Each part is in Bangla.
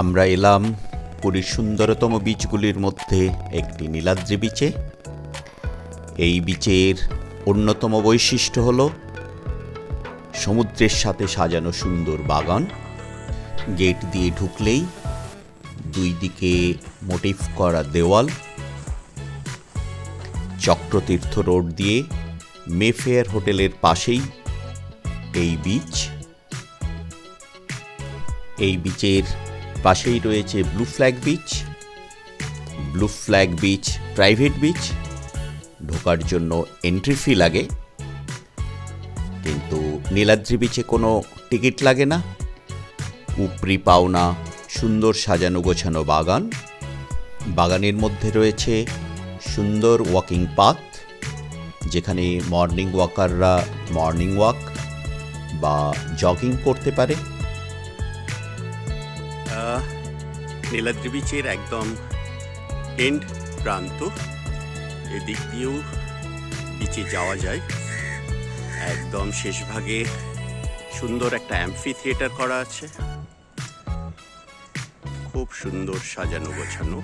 আমরা এলাম পুরীর সুন্দরতম বিচগুলির মধ্যে একটি নীলাদ্রি বিচে। এই বিচের অন্যতম বৈশিষ্ট্য হল সমুদ্রের সাথে সাজানো সুন্দর বাগান। গেট দিয়ে ঢুকলেই দুই দিকে মোটিভ করা দেওয়াল। চক্রতীর্থ রোড দিয়ে মেফেয়ার হোটেলের পাশেই এই বিচ। এই বিচের পাশেই রয়েছে blue flag beach blue flag beach private beach ঢোকার জন্য এন্ট্রি ফি লাগে, কিন্তু নীলাদ্রি বিচে কোনো টিকিট লাগে না। উপরি পাওনা, সুন্দর সাজানো গোছানো বাগান। বাগানের মধ্যে রয়েছে সুন্দর ওয়াকিং পাথ যেখানে মর্নিং ওয়াকাররা মর্নিং ওয়াক বা জগিং করতে পারে। নীলাদ্রি বিচের একদম এন্ড প্রান্ত, এদিক দিয়েও বিচে যাওয়া যায়। একদম শেষ ভাগে সুন্দর একটা অ্যাম্ফি থিয়েটার করা আছে। খুব সুন্দর সাজানো গোছানো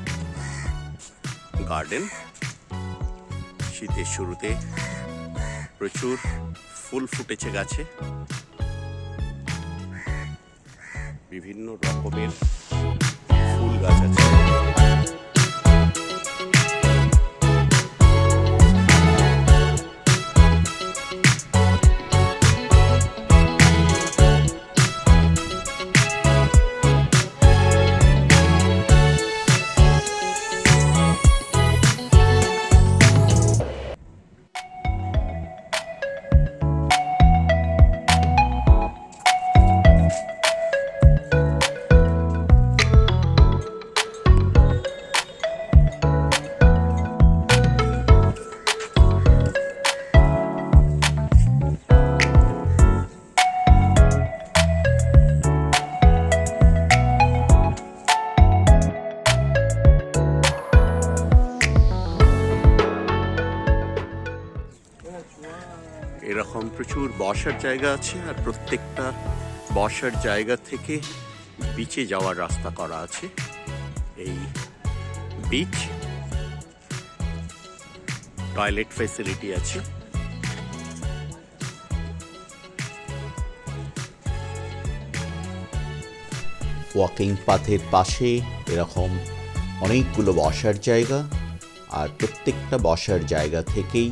গার্ডেন শীতের শুরুতে প্রচুর ফুল ফুটেছে গাছে। বিভিন্ন রকমের ফুল গাছ আছে। প্রচুর বসার জায়গা আছে আর প্রত্যেকটা বসার জায়গা থেকে বিচে যাওয়ার রাস্তা করা আছে। এই বিচ টয়লেট ফেসিলিটি আছে। ওয়াকিং পাথের পাশে এরকম অনেকগুলো বসার জায়গা আর প্রত্যেকটা বসার জায়গা থেকেই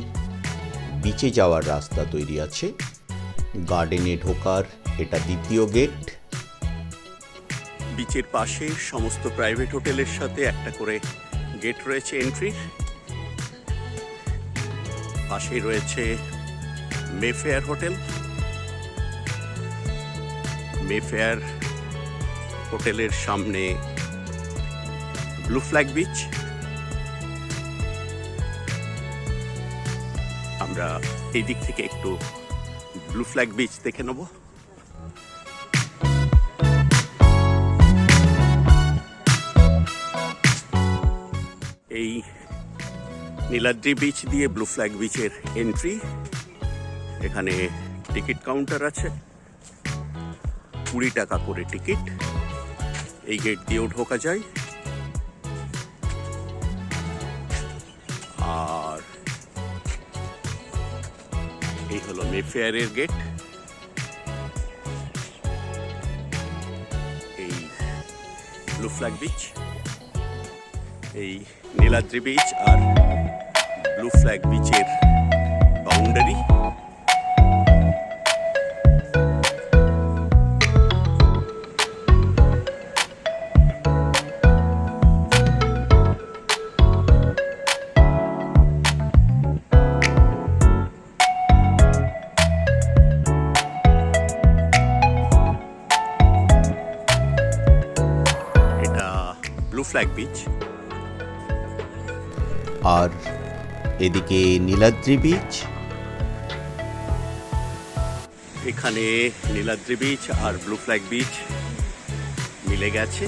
বিচে যাওয়ার রাস্তা তৈরি আছে। গার্ডেনে ঢোকার এটা দ্বিতীয় গেট। বিচের পাশে সমস্ত প্রাইভেট হোটেলের সাথে একটা করে গেট রয়েছে এন্ট্রির পাশেই রয়েছে মেফেয়ার হোটেল। মেফেয়ার হোটেলের সামনে ব্লু ফ্ল্যাগ বিচ। আমরা এই দিক থেকে একটু ব্লু ফ্ল্যাগ বিচ দেখে নেব। এই নীলাদ্রি বিচ দিয়ে ব্লু ফ্ল্যাগ বিচের এন্ট্রি এখানে টিকিট কাউন্টার আছে। কুড়ি টাকা করে টিকিট এই গেট দিয়েও ঢোকা যায়। এই হলো মেফেয়ারের গেট এই ব্লু ফ্ল্যাগ বিচ এই নীলাদ্রি বিচ আর ব্লু ফ্ল্যাগ বিচের বাউন্ডারি ব্লু ফ্ল্যাগ বিচ। আর এদিকে নীলাদ্রি বিচ। এখানে নীলাদ্রি বিচ আর ব্লু ফ্ল্যাগ বিচ মিলে গেছে।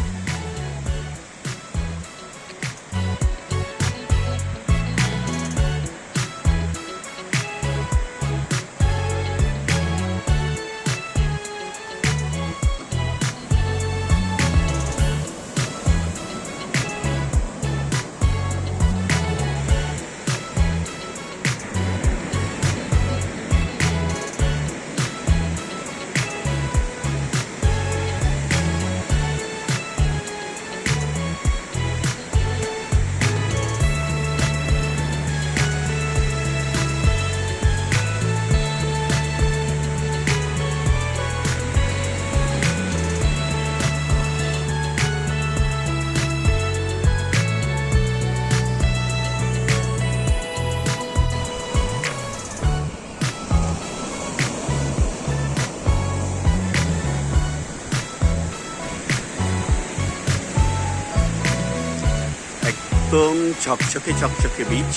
একদম ঝকঝকে চকচকে বীজ।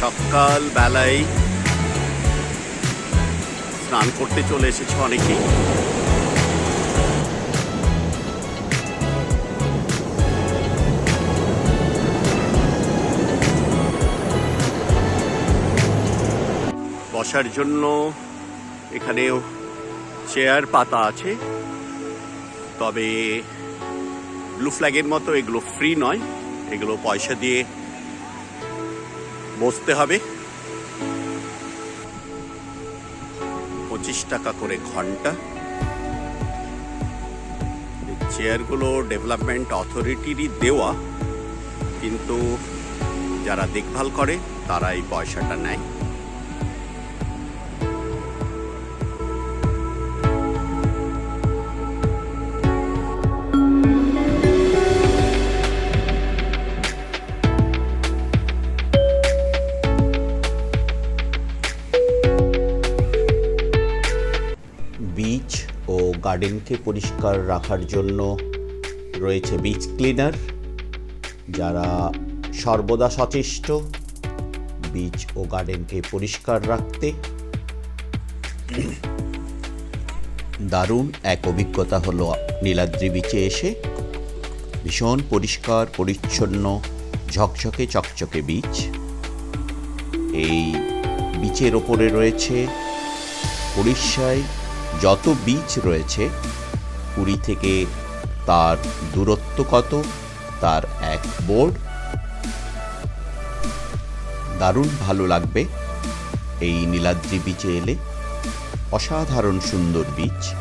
সকাল বেলায় স্নান করতে চলে এসেছে অনেকেই। বসার জন্য এখানেও চেয়ার পাতা আছে। তবে ব্লু ফ্ল্যাগের মতো এগুলো ফ্রি নয়। এগুলো পয়সা দিয়ে বসতে হবে। পঁচিশ টাকা করে ঘণ্টা। চেয়ারগুলো ডেভেলপমেন্ট অথরিটিরই দেওয়া। কিন্তু যারা দেখভাল করে, তারা এই পয়সাটা নেয়। ও গার্ডেনকে পরিষ্কার রাখার জন্য রয়েছে বিচ ক্লিনার, যারা সর্বদা সচেষ্ট বিচ ও গার্ডেনকে পরিষ্কার রাখতে। দারুণ এক অভিজ্ঞতা হলো নীলাদ্রি বিচে এসে ভীষণ পরিষ্কার, পরিচ্ছন্ন, ঝকঝকে, চকচকে বিচ। এই বিচের ওপরে রয়েছে উড়িষ্যায় যত বীজ রয়েছে, কুড়ি থেকে তার দূরত্ব কত? তার এক বোর্ড দারুণ ভালো লাগবে এই নীলাদ্রি বীচে এলে। অসাধারণ সুন্দর বিচ